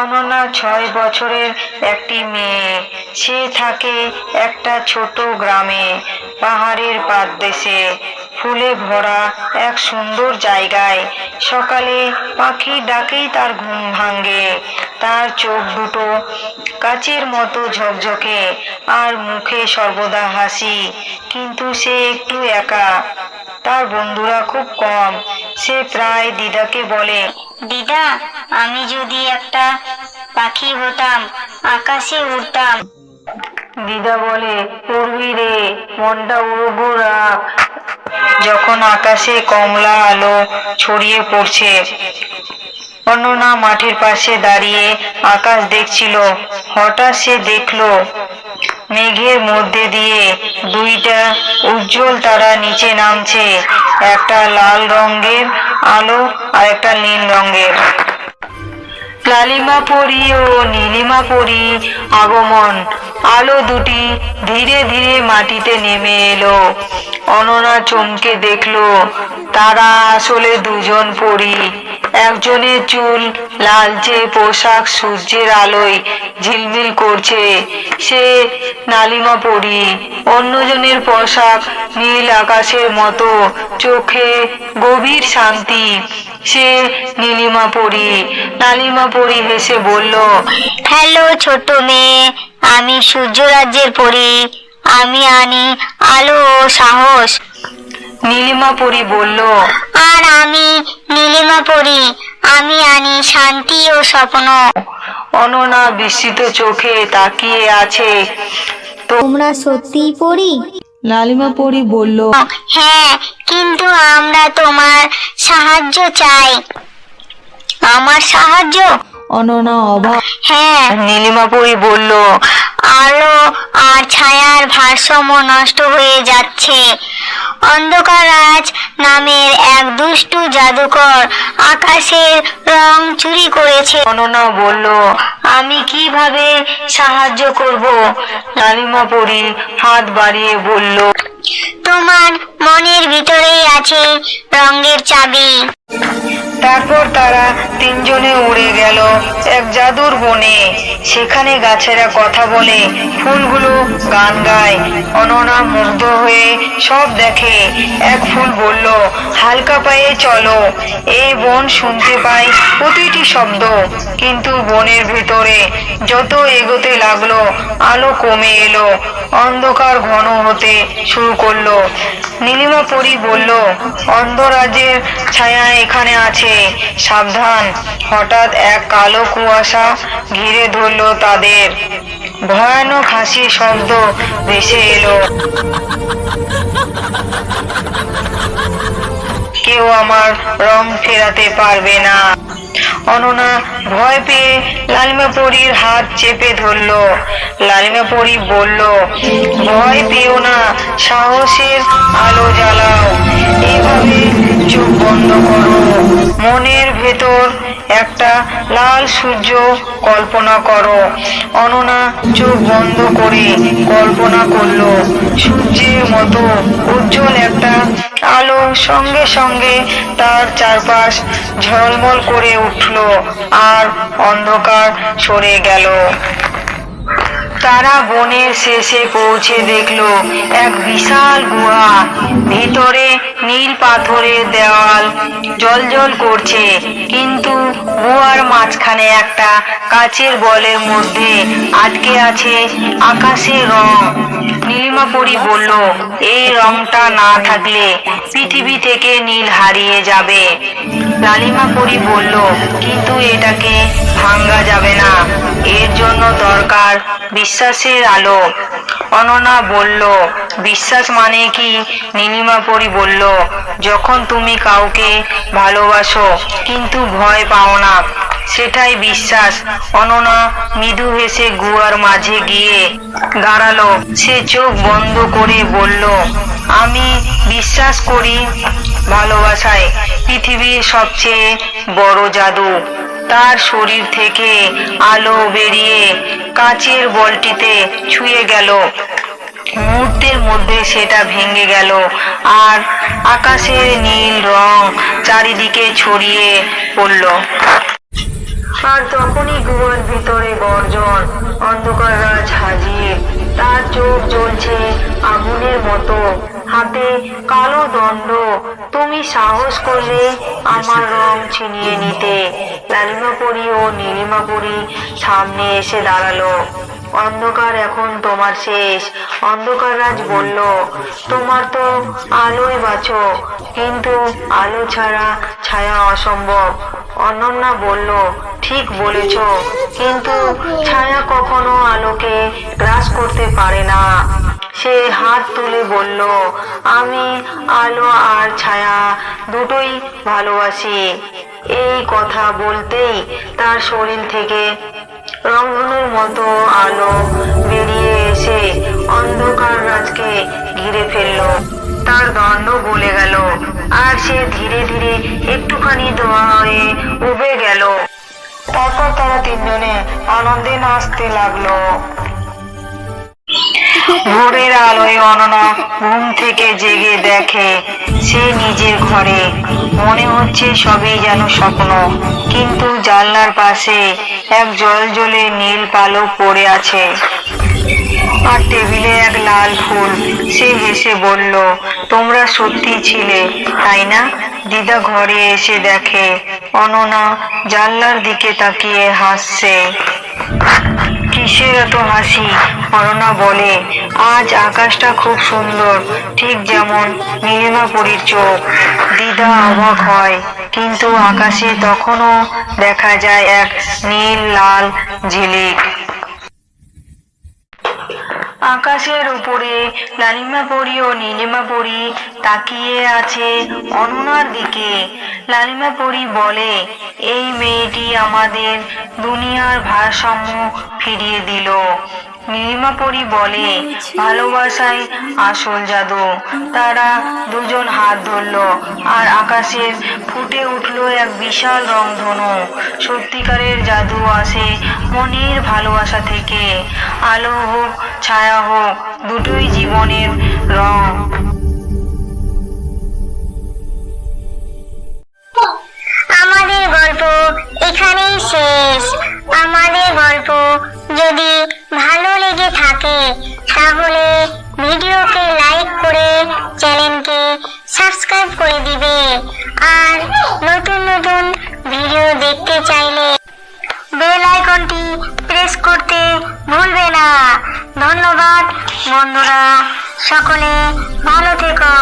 অনন্যা ছয় বছরের একটি মেয়ে। সে থাকে একটা ছোট গ্রামে, পাহাড়ের পাদদেশে। ফুলে ভরা এক সুন্দর জায়গায়। সকালে পাখির ডাকেই তার ঘুম ভাঙে। তার চোখ দুটো কাচের মতো ঝকঝকে আর মুখে সর্বদা হাসি। কিন্তু সে একটু একা। তার বন্ধুরা খুব কম। সে প্রায় দিদাকে বলে, দিদা, আমি যদি একটা পাখি হতাম, আকাশে উড়তাম। দিদা বলে, উড়বি রে, মনটা উড়বো রাখ। যখন আকাশে কমলা আলো ছড়িয়ে পড়ছে অন্যনা মাঠের পাশে দাঁড়িয়ে আকাশ দেখছিল। হঠাৎ সে দেখল, মেঘের মধ্যে দিয়ে দুইটা উজ্জ্বল তারা নিচে নামছে। একটা লাল রঙের আলো আর একটা নীল রঙের। লালিমা পরি ও নীলিমা পরি আগমন। আলো দুটি ধীরে ধীরে মাটিতে নেমে এলো। অননা চমকে দেখল, তারা আসলে দুজন পরি। একজনের চুল লালচে পোশাক, সূর্যের আলোয় ঝিলমিল করছে। সে নালিমা পরি, অন্যজনের পোশাক নীল আকাশের মতো, চোখে গভীর শান্তি। সে নীলিমা পরি, নালিমা পরি হেসে বলল, হ্যালো ছোট মেয়ে, আমি সূর্য রাজ্যের পরি। আমি আনি আলো ও সাহস। নীলিমা পরি বলল আর আমি নীলিমা পরি আমি আনি শান্তি ও স্বপ্ন। অননা বিস্মিত চোখে তাকিয়ে আছে। তোমরা সত্যিই পড়ি লালিমা পরি বলল হ্যাঁ কিন্তু আমরা তোমার সাহায্য চাই। আমার সাহায্য? অননা অবাক হ্যাঁ। নীলিমা পরি বলল আলো আর ছায়ার ভারসাম্য নষ্ট হয়ে যাচ্ছে। অন্ধকার রাজ নামের এক দুষ্টু জাদুকর আকাশের রং চুরি করেছে। অননা বলল আমি কীভাবে সাহায্য করব? লালিমা পরি হাত বাড়িয়ে বলল তোমার মনের ভিতরেই আছে রঙের চাবি। তারপর তারা তিনজনে উড়ে গেল এক জাদুর বনে। সেখানে গাছেরা কথা বলে, ফুলগুলো গান গায়। অননা মুগ্ধ হয়ে সব দেখে। এক ফুল বলল, হালকা পায়ে চলো। এই বন শুনতে পায় প্রতিটি শব্দ। কিন্তু বনের ভেতরে যত এগোতে লাগল, আলো কমে এলো। অন্ধকার ঘন হতে শুরু করল। নীলিমা পরি বলল, অন্ধরাজ্যের ছায়া এখানে আছে, সাবধান। হঠাৎ এক কালো কুয়াশা ঘিরে ধরলো তাদের। ভয়ানক হাসির শব্দ ভেসে এলো। কেউ আমার রং ফেরাতে পারবে না। অননা ভয় পেয়ে লালিমা পরীর হাত চেপে ধরল। লালিমা পরী বলল, ভয় পেও না, সাহসের আলো জ্বালাও। এভাবে চোখ বন্ধ করো। মনের ভেতর একটা লাল সূর্য কল্পনা করো। অননা চোখ বন্ধ করে কল্পনা করল, সূর্যের মতো উজ্জ্বল একটা আলো সঙ্গে সঙ্গে তার চারপাশ ঝলমল করে উঠল, আর অন্ধকার সরে গেল। তারা বনের শেষে পৌঁছে দেখল এক বিশাল গুহা। ভিতরে নীল পাথরের দেওয়াল জলজল করছে। কিন্তু গুহার মাঝখানে একটা কাচের বলের মধ্যে আটকে আছে আকাশের রং। নীলিমা পরি বলল, এই রংটা না থাকলে পৃথিবী থেকে নীল হারিয়ে যাবে। লালিমা পরি বলল, কিন্তু এটাকে ভাঙ্গা যাবে না। এর জন্য দরকার বিশ্বাসের আলো। অননা বলল, বিশ্বাস মানে কি? নীলিমা পরি বলল, যখন তুমি কাউকে ভালোবাসো, কিন্তু ভয় পাও না, সেটাই বিশ্বাস। অননা মৃদু হেসে গুয়ার মাঝে গিয়ে দাঁড়াল। সে চোখ বন্ধ করে বলল, আমি বিশ্বাস করি ভালোবাসায়। পৃথিবীর সবচেয়ে বড় জাদু। তার শরীর থেকে আলো বেরিয়ে কাচের বলটিতে ছুঁয়ে গেল। মুহূর্তের মধ্যে সেটা ভেঙে গেল আর আকাশের নীল রং চারিদিকে ছড়িয়ে পড়ল। আর তখনই গুহার ভিতরে গর্জন, অন্ধকার রাজ হাজির। তার চোখ জ্বলছে আগুনের মতো। হাতে কালো দণ্ড। তুমি সাহস করলে আমার রং ছিনিয়ে নিতে। লালিমাপুরি ও নীলিমাপুরি সামনে এসে দাঁড়াল। অন্ধকার এখন তোমার শেষ। অন্ধকার রাজ বলল, তোমার তো আলোয় বাঁচো, কিন্তু আলো ছাড়া ছায়া অসম্ভব। অনন্যা বলল, ঠিক বলেছ, কিন্তু ছায়া কখনো আলোকে গ্রাস করতে পারে না। সে হাত তুলে বলল, আমি আলো আর ছায়া দুটোই ভালোবাসি। এই কথা বলতেই তার শরীর থেকে রংধনুর মতো আলো বেরিয়ে এসে অন্ধকার রাজকে ঘিরে ফেলল। তার দণ্ড গলে গেল আর সে ধীরে ধীরে একটুখানি দোয়া হয়ে উবে গেল। তারপর তারা তিনজনে আনন্দে নাচতে লাগল। ভোরের আলোয় অননা ঘুম থেকে জেগে দেখে সে নিজের ঘরে। মনে হচ্ছে সবই যেন স্বপ্ন। কিন্তু জানলার পাশে এক জল জলে নীল পালক পড়ে আছে। আর টেবিলে এক লাল ফুল। সে হেসে বলল, তোমরা সত্যি ছিলে, তাই না? দিদা ঘরে এসে দেখে, অননা জানলার দিকে তাকিয়ে হাসছে। কিসের এত হাসি? অরণা বলে আজ আকাশটা খুব সুন্দর, ঠিক যেমন নীলিমা পরীর চোখ। দিদা অবাক হয়, কিন্তু আকাশে তখনও দেখা যায় এক নীল লাল ঝিলিক। আকাশের উপরে লালিমা পরি ও নীলিমা পরি তাকিয়ে আছে অননার দিকে। লালিমা পরি বলে, এই মেয়েটি আমাদের দুনিয়ার ভারসাম্য ফিরিয়ে দিল। নীলিমা বলে ভালোবাসাই আসল জাদু। তারা দুজন হাত ধরলো আর আকাশের ফুটে উঠল এক বিশাল রংধনু। সত্যিকারের জাদু আসে মনের ভালোবাসা থেকে। আলো হোক ছায়া হোক দুটোই জীবনের রং। আমাদের গল্প এখানেই শেষ। আমাদের গল্প থাকে, তাহলে ভিডিওকে লাইক করে চ্যানেলকে সাবস্ক্রাইব করে দিবে। আর নতুন নতুন ভিডিও দেখতে চাইলে বেল আইকনটি প্রেস করতে ভুলবে না। ধন্যবাদ বন্ধুরা, সকলে ভালো থেকো।